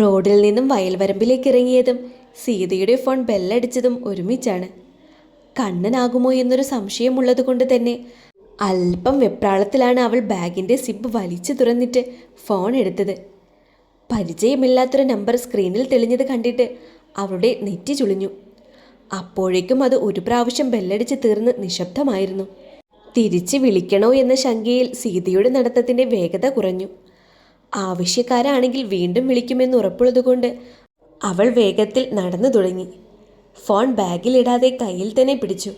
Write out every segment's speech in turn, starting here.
റോഡിൽ നിന്നും വയൽവരമ്പിലേക്ക് ഇറങ്ങിയതും സീതയുടെ ഫോൺ ബെല്ലടിച്ചതും ഒരുമിച്ചാണ്. കണ്ണനാകുമോ എന്നൊരു സംശയമുള്ളത് കൊണ്ട് തന്നെ അല്പം വെപ്രാളത്തിലാണ് അവൾ ബാഗിന്റെ സിബ് വലിച്ചു തുറന്നിട്ട് ഫോൺ എടുത്തത്. പരിചയമില്ലാത്തൊരു നമ്പർ സ്ക്രീനിൽ തെളിഞ്ഞത് കണ്ടിട്ട് അവളുടെ നെറ്റി ചുളിഞ്ഞു. അപ്പോഴേക്കും അത് ഒരു പ്രാവശ്യം ബെല്ലടിച്ച് തീർന്ന് നിശബ്ദമായിരുന്നു. തിരിച്ച് വിളിക്കണോ എന്ന ശങ്കയിൽ സീതയുടെ നടത്തത്തിന്റെ വേഗത കുറഞ്ഞു. ആവശ്യക്കാരാണെങ്കിൽ വീണ്ടും വിളിക്കുമെന്ന് ഉറപ്പുള്ളതുകൊണ്ട് അവൾ വേഗത്തിൽ നടന്നു തുടങ്ങി. ഫോൺ ബാഗിലിടാതെ കയ്യിൽ തന്നെ പിടിച്ചു.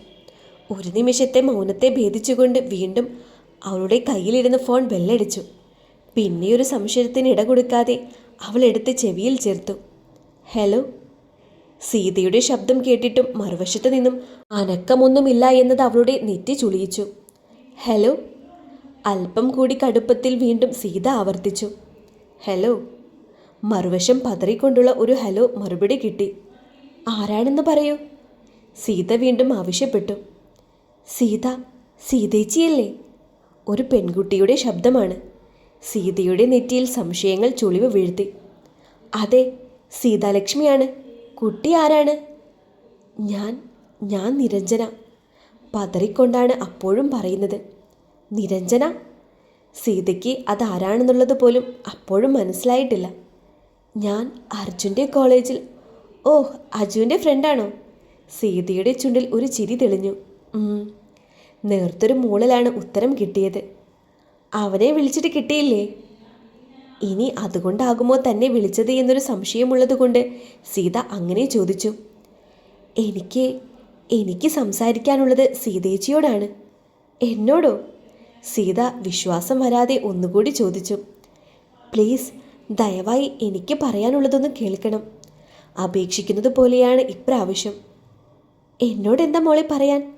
ഒരു നിമിഷത്തെ മൗനത്തെ ഭേദിച്ചുകൊണ്ട് വീണ്ടും അവളുടെ കയ്യിലിരുന്ന് ഫോൺ ബെല്ലടിച്ചു. പിന്നെ ഒരു സംശയത്തിന് ഇട കൊടുക്കാതെ അവൾ എടുത്ത് ചെവിയിൽ ചേർത്തു. ഹലോ? സീതയുടെ ശബ്ദം കേട്ടിട്ടും മറുവശത്ത് നിന്നും അനക്കമൊന്നുമില്ല എന്നത് അവളുടെ നെറ്റി ചുളിയിച്ചു. ഹലോ? അല്പം കൂടി കടുപ്പത്തിൽ വീണ്ടും സീത ആവർത്തിച്ചു. ഹലോ. മറുവശം പതറിക്കൊണ്ടുള്ള ഒരു ഹലോ മറുപടി കിട്ടി. ആരാണെന്ന് പറയൂ. സീത വീണ്ടും ആവശ്യപ്പെട്ടു. സീത സീതേച്ചിയല്ലേ? ഒരു പെൺകുട്ടിയുടെ ശബ്ദമാണ്. സീതയുടെ നെറ്റിയിൽ സംശയങ്ങൾ ചുളിവ് വീഴ്ത്തി. അതെ സീതാലക്ഷ്മിയാണ്. കുട്ടി ആരാണ്? ഞാൻ ഞാൻ നിരഞ്ജന. പതറിക്കൊണ്ടാണ് അപ്പോഴും പറയുന്നത്. നിരഞ്ജന? സീതയ്ക്ക് അതാരാണെന്നുള്ളത് പോലും അപ്പോഴും മനസ്സിലായിട്ടില്ല. ഞാൻ അർജുന്റെ കോളേജിൽ ഓ അജുവിന്റെ ഫ്രണ്ടാണോ? സീതയുടെ ചുണ്ടിൽ ഒരു ചിരി തെളിഞ്ഞു. നേർത്തൊരു മൂളലാണ് ഉത്തരം കിട്ടിയത്. അവനെ വിളിച്ചിട്ട് കിട്ടിയില്ലേ? ഇനി അതുകൊണ്ടാകുമോ തന്നെ വിളിച്ചത് എന്നൊരു സംശയമുള്ളതുകൊണ്ട് സീത അങ്ങനെ ചോദിച്ചു. എനിക്ക് എനിക്ക് സംസാരിക്കാനുള്ളത് സീതേച്ചിയോടാണ്. എന്നോടോ? സീത വിശ്വാസം വരാതെ ഒന്നുകൂടി ചോദിച്ചു. പ്ലീസ് ദയവായി എനിക്ക് പറയാനുള്ളതൊന്ന് കേൾക്കണം. അപേക്ഷിക്കുന്നത് പോലെയാണ് ഇപ്രാവശ്യം. എന്നോട് എന്താ മോളെ പറയാൻ?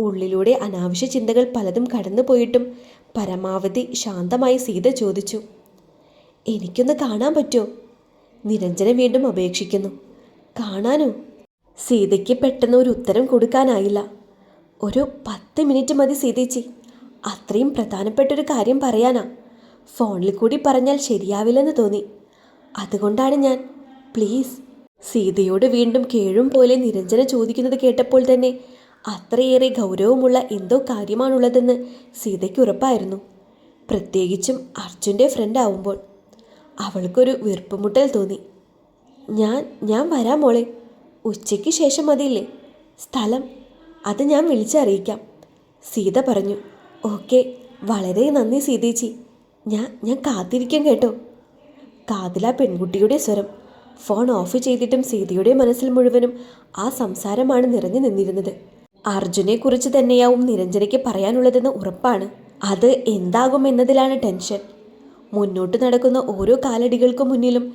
ഉള്ളിലൂടെ അനാവശ്യ ചിന്തകൾ പലതും കടന്നു പോയിട്ടും പരമാവധി ശാന്തമായി സീത ചോദിച്ചു. എനിക്കൊന്ന് കാണാൻ പറ്റുമോ നിരഞ്ജന വീണ്ടും അപേക്ഷിക്കുന്നു. കാണാനോ? സീതയ്ക്ക് പെട്ടെന്ന് ഒരു ഉത്തരം കൊടുക്കാനായില്ല. ഒരു പത്ത് മിനിറ്റ് മതി സീതേച്ചി. അത്രയും പ്രധാനപ്പെട്ടൊരു കാര്യം പറയാനാ. ഫോണിൽ കൂടി പറഞ്ഞാൽ ശരിയാവില്ലെന്ന് തോന്നി. അതുകൊണ്ടാണ് ഞാൻ പ്ലീസ്. സീതയോട് വീണ്ടും കേഴും പോലെ നിരഞ്ജന ചോദിക്കുന്നത് കേട്ടപ്പോൾ തന്നെ അത്രയേറെ ഗൗരവമുള്ള എന്തോ കാര്യമാണുള്ളതെന്ന് സീതയ്ക്ക് ഉറപ്പായിരുന്നു. പ്രത്യേകിച്ചും അർജുന്റെ ഫ്രണ്ട് ആവുമ്പോൾ. അവൾക്കൊരു വീർപ്പുമുട്ടൽ തോന്നി. ഞാൻ ഞാൻ വരാം മോളെ. ഉച്ചയ്ക്ക് ശേഷം മതിയില്ലേ? സ്ഥലം അത് ഞാൻ വിളിച്ചറിയിക്കാം സീത പറഞ്ഞു. ഓക്കെ വളരെ നന്ദി സീതേച്ചി. ഞാൻ ഞാൻ കാത്തിരിക്കാം കേട്ടോ. കാതില പെൺകുട്ടിയുടെ സ്വരം. ഫോൺ ഓഫ് ചെയ്തിട്ടും സീതയുടെ മനസ്സിൽ മുഴുവനും ആ സംസാരമാണ് നിറഞ്ഞു നിന്നിരുന്നത്. അർജുനെക്കുറിച്ച് തന്നെയാവും നിരഞ്ജനയ്ക്ക് പറയാനുള്ളതെന്ന് ഉറപ്പാണ്. അത് എന്താകും എന്നതിലാണ് ടെൻഷൻ. മുന്നോട്ട് നടക്കുന്ന ഓരോ കാലടികൾക്ക് മുന്നിലും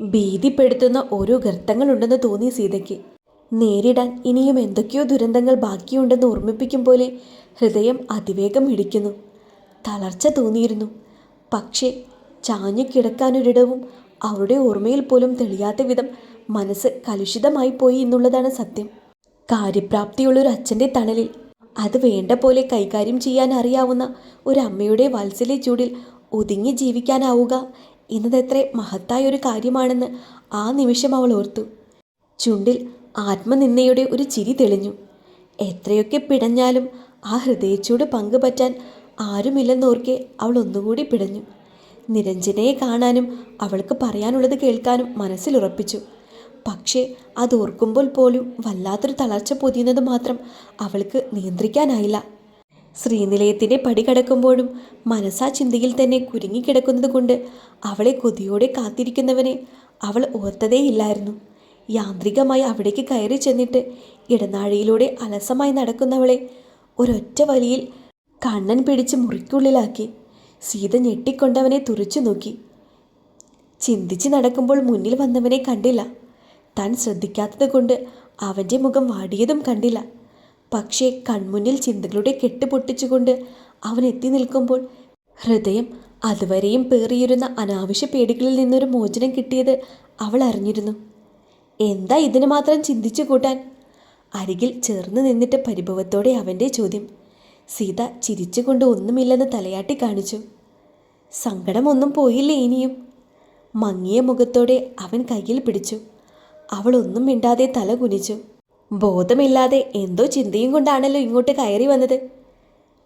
ഭീതിപ്പെടുത്തുന്ന ഓരോ ഗർത്തങ്ങളുണ്ടെന്ന് തോന്നി സീതയ്ക്ക്. നേരിടാൻ ഇനിയും എന്തൊക്കെയോ ദുരന്തങ്ങൾ ബാക്കിയുണ്ടെന്ന് ഓർമ്മിപ്പിക്കും പോലെ ഹൃദയം അതിവേഗം ഇടിക്കുന്നു. തളർച്ച തോന്നിയിരുന്നു. പക്ഷേ ചാഞ്ഞു കിടക്കാനൊരിടവും അവരുടെ ഓർമ്മയിൽ പോലും തെളിയാത്ത വിധം മനസ്സ് കലുഷിതമായി പോയി എന്നുള്ളതാണ് സത്യം. കാര്യപ്രാപ്തിയുള്ളൊരു അച്ഛന്റെ തണലിൽ അത് വേണ്ട പോലെ കൈകാര്യം ചെയ്യാൻ അറിയാവുന്ന ഒരു അമ്മയുടെ വാത്സല്യ ചൂടിൽ ഒതുങ്ങി ജീവിക്കാനാവുക എന്നതെത്ര മഹത്തായൊരു കാര്യമാണെന്ന് ആ നിമിഷം അവൾ ഓർത്തു. ചുണ്ടിൽ ആത്മനിന്ദയുടെ ഒരു ചിരി തെളിഞ്ഞു. എത്രയൊക്കെ പിടഞ്ഞാലും ആ ഹൃദയച്ചൂട് പങ്കുപറ്റാൻ ആരുമില്ലെന്നോർക്കെ അവൾ ഒന്നുകൂടി പിടഞ്ഞു. നിരഞ്ജനയെ കാണാനും അവൾക്ക് പറയാനുള്ളത് കേൾക്കാനും മനസ്സിലുറപ്പിച്ചു പക്ഷേ അത് ഓർക്കുമ്പോൾ പോലും വല്ലാത്തൊരു തളർച്ച പൊതിയുന്നത് മാത്രം അവൾക്ക് നിയന്ത്രിക്കാനായില്ല. ശ്രീനിലയത്തിന്റെ പടി കടക്കുമ്പോഴും മനസ്സാ ചിന്തയിൽ തന്നെ കുരുങ്ങിക്കിടക്കുന്നത് കൊണ്ട് അവളെ കൊതിയോടെ കാത്തിരിക്കുന്നവനെ അവൾ ഓർത്തതേയില്ലായിരുന്നു. യാന്ത്രികമായി അവിടേക്ക് കയറി ചെന്നിട്ട് ഇടനാഴിയിലൂടെ അലസമായി നടക്കുന്നവളെ ഒരൊറ്റ വലിയിൽ കണ്ണൻ പിടിച്ച് മുറിക്കുള്ളിലാക്കി സീത ഞെട്ടിക്കൊണ്ടവനെ തുറച്ചു നോക്കി. ചിന്തിച്ച് നടക്കുമ്പോൾ മുന്നിൽ വന്നവനെ കണ്ടില്ല. താൻ ശ്രദ്ധിക്കാത്തത് കൊണ്ട് അവന്റെ മുഖം വാടിയതും കണ്ടില്ല. പക്ഷേ കൺമുന്നിൽ ചിന്തകളുടെ കെട്ട് പൊട്ടിച്ചുകൊണ്ട് അവൻ എത്തി നിൽക്കുമ്പോൾ ഹൃദയം അതുവരെയും പേറിയിരുന്ന അനാവശ്യ പേടികളിൽ നിന്നൊരു മോചനം കിട്ടിയത് അവൾ അറിഞ്ഞിരുന്നു. എന്താ ഇതിന് മാത്രം ചിന്തിച്ചു കൂട്ടാൻ? അരികിൽ ചേർന്ന് നിന്നിട്ട് പരിഭവത്തോടെ അവന്റെ ചോദ്യം. സീത ചിരിച്ചുകൊണ്ട് ഒന്നുമില്ലെന്ന് തലയാട്ടി കാണിച്ചു. സങ്കടമൊന്നും പോയില്ലേ ഇനിയും? മങ്ങിയ മുഖത്തോടെ അവൻ കയ്യിൽ പിടിച്ചു. അവൾ ഒന്നും മിണ്ടാതെ തല കുനിച്ചു. ബോധമില്ലാതെ എന്തോ ചിന്തയും കൊണ്ടാണല്ലോ ഇങ്ങോട്ട് കയറി വന്നത്.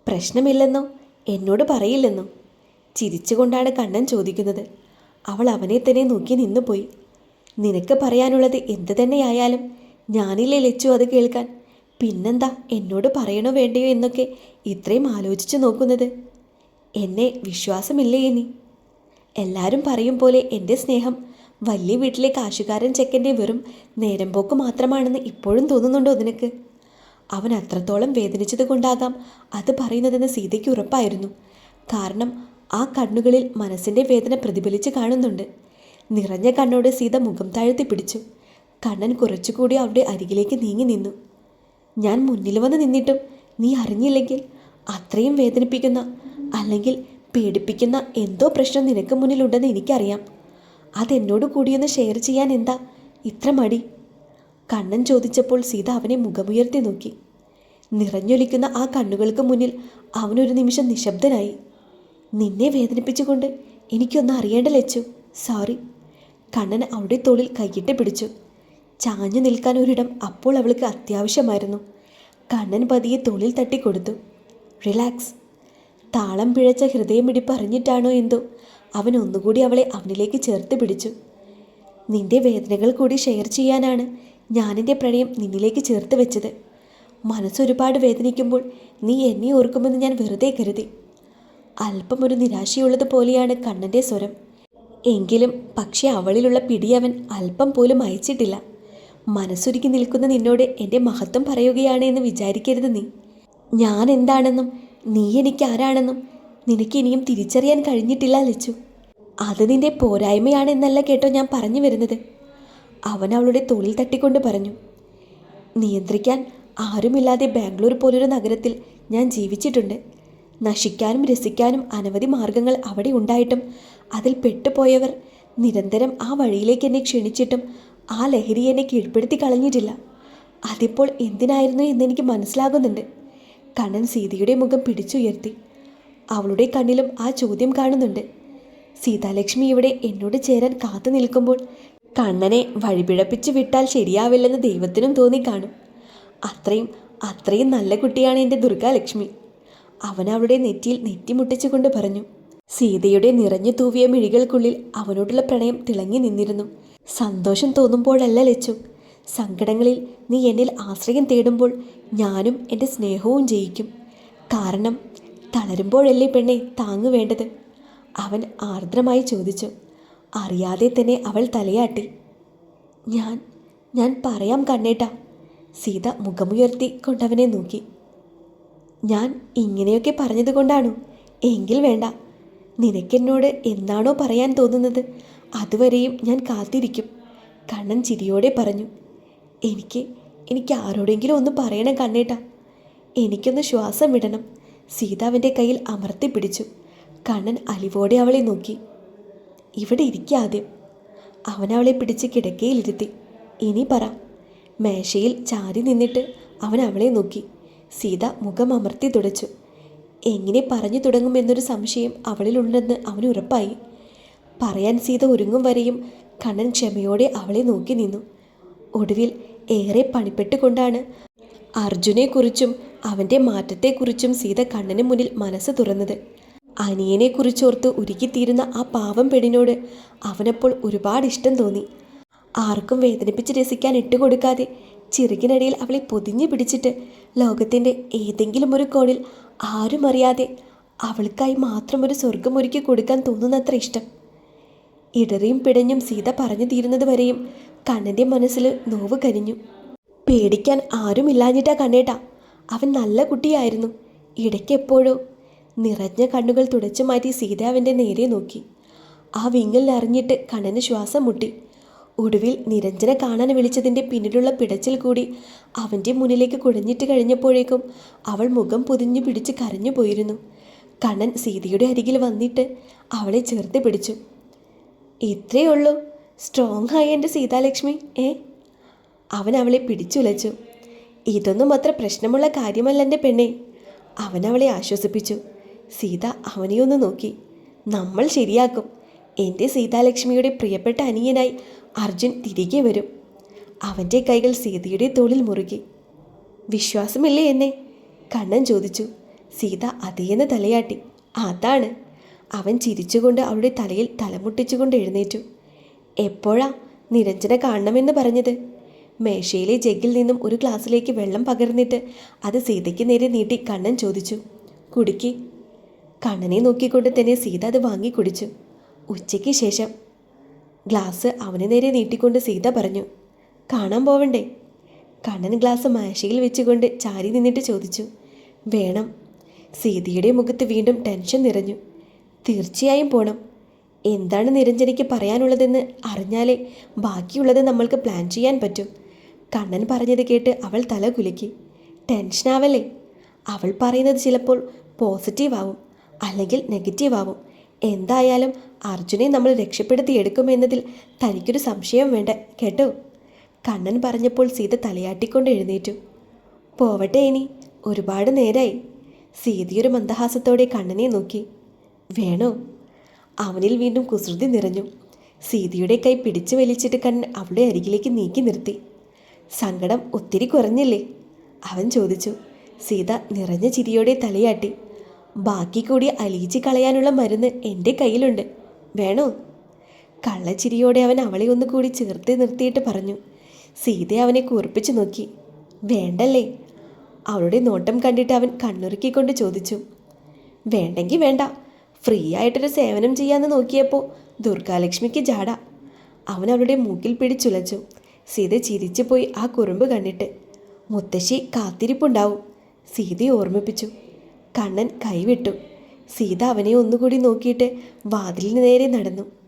പ്രശ്നമില്ലെന്നോ? എന്നോട് പറയില്ലെന്നോ? ചിരിച്ചുകൊണ്ടാണ് കണ്ണൻ ചോദിക്കുന്നത്. അവൾ അവനെ തന്നെ നോക്കി നിന്നുപോയി. നിനക്ക് പറയാനുള്ളത് എന്ത് തന്നെയായാലും ഞാനില്ലേ ലച്ചു അത് കേൾക്കാൻ. പിന്നെന്താ എന്നോട് പറയണോ വേണ്ടയോ എന്നൊക്കെ ഇത്രയും ആലോചിച്ചു നോക്കുന്നത്? എന്നെ വിശ്വാസമില്ലേ ഇനി? എല്ലാവരും പറയും പോലെ എന്റെ സ്നേഹം വലിയ വീട്ടിലെ കാശുകാരൻ ചെക്കന്റെ വെറും നേരം പോക്ക് മാത്രമാണെന്ന് ഇപ്പോഴും തോന്നുന്നുണ്ടോ നിനക്ക്? അവൻ അത്രത്തോളം വേദനിച്ചത് കൊണ്ടാകാം അത് പറയുന്നതെന്ന് സീതയ്ക്ക് ഉറപ്പായിരുന്നു. കാരണം ആ കണ്ണുകളിൽ മനസ്സിന്റെ വേദന പ്രതിഫലിച്ച് കാണുന്നുണ്ട്. നിറഞ്ഞ കണ്ണോടെ സീത മുഖം താഴ്ത്തി പിടിച്ചു. കണ്ണൻ കുറച്ചുകൂടി അവിടെ അരികിലേക്ക് നീങ്ങി നിന്നു. ഞാൻ മുന്നിൽ വന്ന് നിന്നിട്ടും നീ അറിഞ്ഞില്ലെങ്കിൽ അത്രയും വേദനിപ്പിക്കുന്ന അല്ലെങ്കിൽ പേടിപ്പിക്കുന്ന എന്തോ പ്രശ്നം നിനക്ക് മുന്നിലുണ്ടെന്ന് എനിക്കറിയാം. അതെന്നോട് കൂടിയൊന്ന് ഷെയർ ചെയ്യാൻ എന്താ ഇത്ര മടി? കണ്ണൻ ചോദിച്ചപ്പോൾ സീത അവനെ മുഖമുയർത്തി നോക്കി. നിറഞ്ഞൊലിക്കുന്ന ആ കണ്ണുകൾക്ക് മുന്നിൽ അവനൊരു നിമിഷം നിശബ്ദനായി. നിന്നെ വേദനിപ്പിച്ചുകൊണ്ട് എനിക്കൊന്നും അറിയേണ്ട ലച്ചു സോറി കണ്ണൻ അവളുടെ തോളിൽ കൈയിട്ട് പിടിച്ചു. ചാഞ്ഞു നിൽക്കാൻ ഒരിടം അപ്പോൾ അവൾക്ക് അത്യാവശ്യമായിരുന്നു. കണ്ണൻ പതിയെ തോളിൽ തട്ടിക്കൊടുത്തു. റിലാക്സ്. താളം പിഴച്ച ഹൃദയമിടിപ്പ് അറിഞ്ഞിട്ടാണോ എന്തോ അവൻ ഒന്നുകൂടി അവളെ അവനിലേക്ക് ചേർത്ത് പിടിച്ചു. നിന്റെ വേദനകൾ കൂടി ഷെയർ ചെയ്യാനാണ് ഞാനെന്റെ പ്രണയം നിന്നിലേക്ക് ചേർത്ത് വെച്ചത്. മനസ്സൊരുപാട് വേദനിക്കുമ്പോൾ നീ എന്നെ ഓർക്കുമെന്ന് ഞാൻ വെറുതെ കരുതി. അല്പം ഒരു നിരാശയുള്ളത് പോലെയാണ് കണ്ണന്റെ സ്വരം. എങ്കിലും പക്ഷെ അവളിലുള്ള പിടി അവൻ അല്പം പോലും അയച്ചിട്ടില്ല. മനസ്സൊരുക്കി നിൽക്കുന്ന നിന്നോട് എന്റെ മഹത്വം പറയുകയാണ് എന്ന് വിചാരിക്കരുത് നീ. ഞാൻ എന്താണെന്നും നീ എനിക്ക് ആരാണെന്നും നിനക്ക് ഇനിയും തിരിച്ചറിയാൻ കഴിഞ്ഞിട്ടില്ല ലച്ചു. അത് നിന്റെ പോരായ്മയാണെന്നല്ല കേട്ടോ ഞാൻ പറഞ്ഞു വരുന്നത്. അവൻ അവളുടെ തോളിൽ തട്ടിക്കൊണ്ട് പറഞ്ഞു നിയന്ത്രിക്കാൻ ആരുമില്ലാതെ ബാംഗ്ലൂർ പോലൊരു നഗരത്തിൽ ഞാൻ ജീവിച്ചിട്ടുണ്ട്. നശിക്കാനും രസിക്കാനും അനവധി മാർഗങ്ങൾ അവിടെ ഉണ്ടായിട്ടും അതിൽ പെട്ടുപോയവർ നിരന്തരം ആ വഴിയിലേക്ക് എന്നെ ക്ഷണിച്ചിട്ടും ആ ലഹരി എന്നെ കീഴ്പ്പെടുത്തി കളഞ്ഞിട്ടില്ല. അതിപ്പോൾ എന്തിനായിരുന്നു എന്നെനിക്ക് മനസ്സിലാകുന്നുണ്ട്. കണ്ണൻ സീതയുടെ മുഖം പിടിച്ചുയർത്തി. അവളുടെ കണ്ണിലും ആ ചോദ്യം കാണുന്നുണ്ട്. സീതാലക്ഷ്മി ഇവിടെ എന്നോട് ചേരാൻ കാത്തു നിൽക്കുമ്പോൾ കണ്ണനെ വഴിപിഴപ്പിച്ചു വിട്ടാൽ ശരിയാവില്ലെന്ന് ദൈവത്തിനും തോന്നി കാണും. അത്രയും അത്രയും നല്ല കുട്ടിയാണ് എന്റെ ദുർഗാലക്ഷ്മി. അവൻ അവളുടെ നെറ്റിയിൽ നെറ്റിമുട്ടിച്ചുകൊണ്ട് പറഞ്ഞു സീതയുടെ നിറഞ്ഞു തൂവിയ മിഴികൾക്കുള്ളിൽ അവനോടുള്ള പ്രണയം തിളങ്ങി നിന്നിരുന്നു. സന്തോഷം തോന്നുമ്പോഴല്ല ലച്ചു. സങ്കടങ്ങളിൽ നീ എന്നിൽ ആശ്രയം തേടുമ്പോൾ ഞാനും എന്റെ സ്നേഹവും ജയിക്കും. കാരണം തളരുമ്പോഴല്ലേ പെണ്ണെ താങ്ങുവേണ്ടത് അവൻ ആർദ്രമായി ചോദിച്ചു. അറിയാതെ തന്നെ അവൾ തലയാട്ടി. ഞാൻ ഞാൻ പറയാം കണ്ണേട്ടാ. സീത മുഖമുയർത്തി കൊണ്ടവനെ നോക്കി. ഞാൻ ഇങ്ങനെയൊക്കെ പറഞ്ഞതുകൊണ്ടാണോ? എങ്കിൽ വേണ്ട. നിനക്കെന്നോട് എന്താണോ പറയാൻ തോന്നുന്നത്? അതുവരെയും ഞാൻ കാത്തിരിക്കും. കണ്ണൻ ചിരിയോടെ പറഞ്ഞു എനിക്ക് എനിക്ക് ആരോടെങ്കിലും ഒന്ന് പറയണം കണ്ണേട്ട. എനിക്കൊന്ന് ശ്വാസം വിടണം. സീതാവിന്റെ കയ്യിൽ അമർത്തി പിടിച്ചു. കണ്ണൻ അലിവോടെ അവളെ നോക്കി. ഇവിടെ ഇരിക്കുക ആദ്യം. അവൻ അവളെ പിടിച്ച് കിടക്കയിലിരുത്തി. ഇനി പറ. മേശയിൽ ചാരി നിന്നിട്ട് അവൻ അവളെ നോക്കി. സീത മുഖം അമർത്തി തുടച്ചു. എങ്ങനെ പറഞ്ഞു തുടങ്ങുമെന്നൊരു സംശയം അവളിലുണ്ടെന്ന് അവന് ഉറപ്പായി. പറയാൻ സീത ഒരുങ്ങും വരെയും കണ്ണൻ ക്ഷമയോടെ അവളെ നോക്കി നിന്നു. ഒടുവിൽ ഏറെ പണിപ്പെട്ടുകൊണ്ടാണ് അർജുനെക്കുറിച്ചും അവന്റെ മാറ്റത്തെക്കുറിച്ചും സീത കണ്ണന് മുന്നിൽ മനസ്സ് തുറന്നത്. അനിയനെക്കുറിച്ചോർത്ത് ഉരുക്കിത്തീരുന്ന ആ പാവം പെണ്ണിനോട് അവനപ്പോൾ ഒരുപാട് ഇഷ്ടം തോന്നി. ആർക്കും വേദനിപ്പിച്ച് രസിക്കാൻ ഇട്ടുകൊടുക്കാതെ ചിറകിനടിയിൽ അവളെ പൊതിഞ്ഞു പിടിച്ചിട്ട് ലോകത്തിന്റെ ഏതെങ്കിലും ഒരു കോണിൽ ആരും അറിയാതെ അവൾക്കായി മാത്രം ഒരു സ്വർഗം ഒരുക്കി കൊടുക്കാൻ തോന്നുന്നത്ര ഇഷ്ടം. ഇടറിയും പിടഞ്ഞും സീത പറഞ്ഞു തീരുന്നത് വരെയും കണ്ണന്റെ മനസ്സിൽ നോവ് കരിഞ്ഞു പേടിക്കാൻ ആരുമില്ലാഞ്ഞിട്ടാ കണ്ണേട്ടാ. അവൻ നല്ല കുട്ടിയായിരുന്നു. ഇടയ്ക്ക് എപ്പോഴോ നിറഞ്ഞ കണ്ണുകൾ തുടച്ചു മാറ്റി സീത അവന്റെ നേരെ നോക്കി. ആ വിങ്ങൽ അറിഞ്ഞിട്ട് കണ്ണന് ശ്വാസം മുട്ടി. ഒടുവിൽ നിരഞ്ജന കാണാൻ വിളിച്ചതിന്റെ പിന്നിലുള്ള പിടച്ചിൽ കൂടി അവന്റെ മുന്നിലേക്ക് കുഴഞ്ഞിട്ട് കഴിഞ്ഞപ്പോഴേക്കും അവൾ മുഖം പൊതിഞ്ഞു പിടിച്ച് കരഞ്ഞു പോയിരുന്നു. കണ്ണൻ സീതയുടെ അരികിൽ വന്നിട്ട് അവളെ ചേർത്ത് പിടിച്ചു. ഇത്രയേ ഉള്ളൂ. സ്ട്രോങ് ആയി എന്റെ സീതാലക്ഷ്മി ഏ? അവൻ അവളെ പിടിച്ചുലച്ചു. ഇതൊന്നും അത്ര പ്രശ്നമുള്ള കാര്യമല്ല എന്റെ പെണ്ണെ അവൻ അവളെ ആശ്വസിപ്പിച്ചു. സീത അവനെയൊന്ന് നോക്കി. നമ്മൾ ശരിയാക്കും. എന്റെ സീതാലക്ഷ്മിയുടെ പ്രിയപ്പെട്ട അനിയനായി അർജുൻ തിരികെ വരും. അവന്റെ കൈകൾ സീതയുടെ തോളിൽ മുറുകി. വിശ്വാസമില്ലേ എന്നെ? കണ്ണൻ ചോദിച്ചു. സീത അതേന്ന് തലയാട്ടി. അതാണ്. അവൻ ചിരിച്ചുകൊണ്ട് അവളുടെ തലയിൽ തലമുട്ടിച്ചുകൊണ്ട് എഴുന്നേറ്റു. എപ്പോഴാ നിരഞ്ജന കാണണമെന്ന് പറഞ്ഞത്? മേശയിലെ ജഗ്ഗിൽ നിന്നും ഒരു ഗ്ലാസ്സിലേക്ക് വെള്ളം പകർന്നിട്ട് അത് സീതയ്ക്ക് നേരെ നീട്ടി കണ്ണൻ ചോദിച്ചു. കുടിക്ക്. കണ്ണനെ നോക്കിക്കൊണ്ട് തന്നെ സീത അത് വാങ്ങി കുടിച്ചു ഉച്ചയ്ക്ക് ശേഷം ഗ്ലാസ് അവന് നേരെ നീട്ടിക്കൊണ്ട് സീത പറഞ്ഞു കാണാൻ പോവണ്ടേ? കണ്ണൻ ഗ്ലാസ് മാശയിൽ വെച്ചുകൊണ്ട് ചാരി നിന്നിട്ട് ചോദിച്ചു വേണം. സീതയുടെ മുഖത്ത് വീണ്ടും ടെൻഷൻ നിറഞ്ഞു തീർച്ചയായും പോണം. എന്താണ് നിരഞ്ജനയ്ക്ക് പറയാനുള്ളതെന്ന് അറിഞ്ഞാലേ ബാക്കിയുള്ളത് നമ്മൾക്ക് പ്ലാൻ ചെയ്യാൻ പറ്റും. കണ്ണൻ പറഞ്ഞത് കേട്ട് അവൾ തല കുലുക്കി ടെൻഷനാവല്ലേ അവൾ പറയുന്നത് ചിലപ്പോൾ പോസിറ്റീവ് ആവും അല്ലെങ്കിൽ നെഗറ്റീവ് ആവും എന്തായാലും അർജുനെ നമ്മൾ രക്ഷപ്പെടുത്തിയെടുക്കുമെന്നതിൽ തനിക്കൊരു സംശയം വേണ്ട കേട്ടോ? കണ്ണൻ പറഞ്ഞപ്പോൾ സീത തലയാട്ടിക്കൊണ്ട് എഴുന്നേറ്റു. പോവട്ടെ ഇനി ഒരുപാട് നേരായി. സീതയൊരു മന്ദഹാസത്തോടെ കണ്ണനെ നോക്കി. വേണോ? അവനിൽ വീണ്ടും കുസൃതി നിറഞ്ഞു. സീതയുടെ കൈ പിടിച്ചു വലിച്ചിട്ട് കണ്ണൻ അവളുടെ അരികിലേക്ക് നീക്കി നിർത്തി. സങ്കടം ഒത്തിരി കുറഞ്ഞില്ലേ? അവൻ ചോദിച്ചു. സീത നിറഞ്ഞ ചിരിയോടെ തലയാട്ടി. ബാക്കി കൂടി അലിയിച്ച് കളയാനുള്ള മരുന്ന് എന്റെ കയ്യിലുണ്ട്. വേണോ? കള്ളച്ചിരിയോടെ അവൻ അവളെ ഒന്ന് കൂടി ചേർത്ത് നിർത്തിയിട്ട് പറഞ്ഞു. സീത അവനെ കൂർപ്പിച്ചു നോക്കി. വേണ്ടല്ലേ? അവളുടെ നോട്ടം കണ്ടിട്ട് അവൻ കണ്ണുറുക്കിക്കൊണ്ട് ചോദിച്ചു. വേണ്ടെങ്കിൽ വേണ്ട. ഫ്രീ ആയിട്ടൊരു സേവനം ചെയ്യാന്ന് നോക്കിയപ്പോൾ ദുർഗാലക്ഷ്മിക്ക് ജാട. അവൻ അവളുടെ മൂക്കിൽ പിടിച്ചുലച്ചു. സീത ചിരിച്ചു പോയി ആ കുറുമ്പ് കണ്ടിട്ട്. മുത്തശ്ശി കാത്തിരിപ്പുണ്ടാവും. സീതയെ ഓർമ്മിപ്പിച്ചു. കണ്ണൻ കൈവിട്ടു. സീത അവനെ ഒന്നുകൂടി നോക്കിയിട്ട് വാതിലിന് നേരെ നടന്നു.